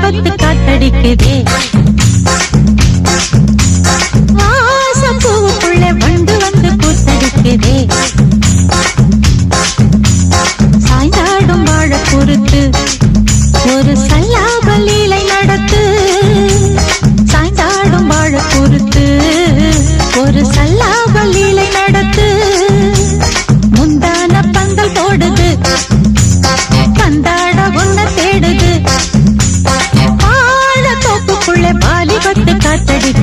விபத்து காத்தடிக்குதே. வாசம் பூவுக்குள்ள வந்து பூத்தடிக்குதே. சாய்ந்தாடும் வாழ பொறுத்து ஒரு சல்லாபலீலை நடத்து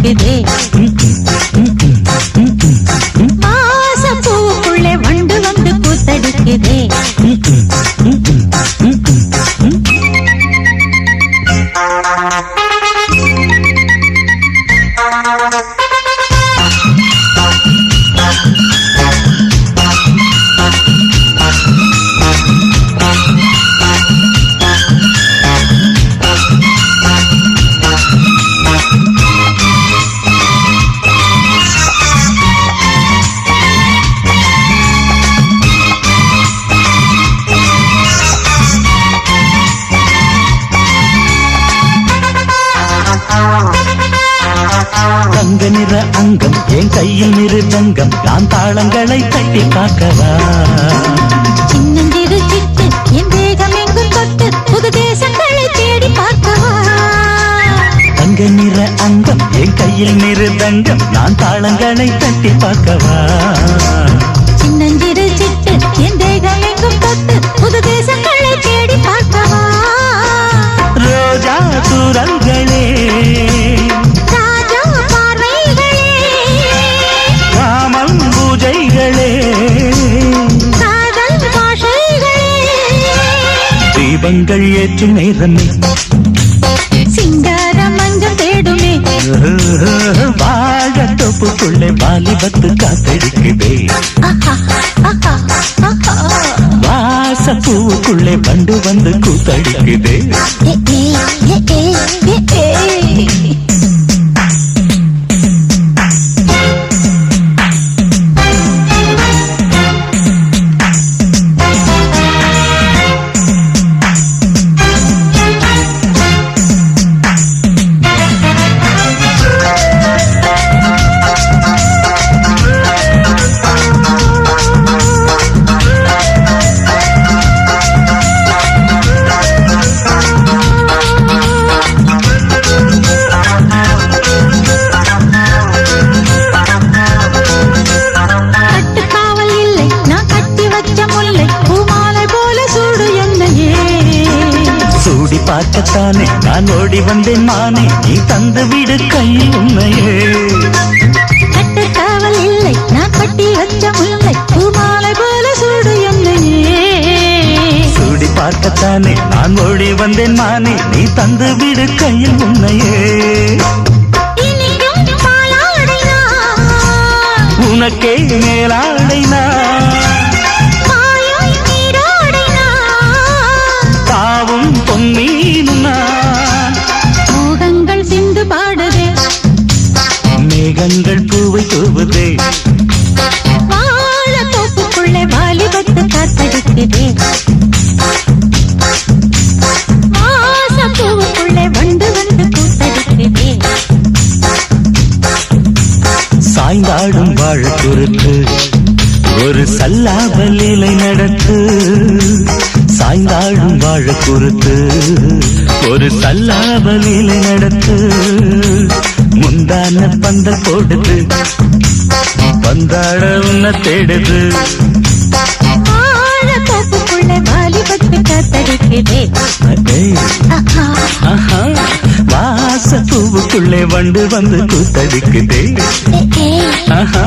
கூத்தடிக்குதே வாச பூவுக்குள்ளே வண்டு வந்து கூத்தடிக்குதே தங்க நிற அங்கம் என் கையில் மிருதங்கம் நான் தாளங்களை தட்டி பார்க்கவா? சின்னஞ்சிறு சிட்டு என் தேகம் எங்கும் தொட்டு புது தேசங்களை தேடி பார்க்கவா? தங்க நிற அங்கம் என் கையில் மிருதங்கம் நான் தாளங்களை தட்டி பார்க்கவா? தீபங்கள் ஏற்றும் நேரமே. சிங்கார மஞ்சள் தேடுமே. வாழ தொப்புக்குள்ளே வாலிபத்து காத்தடிக்குதே ஆஹா, ஆஹா, ஆஹா. வாச பூவுக்குள்ளே வண்டு வந்து கூத்தடிக்குதே. பார்க்கத்தானே? நான் ஓடி வந்தேன் மானே நீ தந்து விடு கையில் உண்மையே கட்டுக்காவல் இல்லை நான் கட்டி வச்ச முல்லை பூமாலை போல சூடு என்னையே. சூடி பார்க்கத்தானே நான் ஓடி வந்தேன் மானே நீ தந்து விடு கையில் உண்மையே உனக்கே மேலாடை நான் பொன்னீனும் நான் மோகங்கள் சிந்து பாடுதே. மேகங்கள் பூவை தூவுதே. வாழ தோப்புக்குள்ளே வாலிபத்து காத்தடிக்குதே. வாச பூவுக்குள்ளே வண்டு வந்து கூத்தடிக்குதே சாய்ந்தாடும் வாழ பொறுத்து ஒரு சல்லாபலிலை நடத்து சாய்ந்தாடும் வாழ பொறுத்து ஒரு சல்லாபலிலை நடத்து முந்தான பந்த போடுது பந்தாட உன்ன தேடுது வாச பூவுக்குள்ளே வண்டு வந்து கூத்தடிக்குதே. ஆஹா.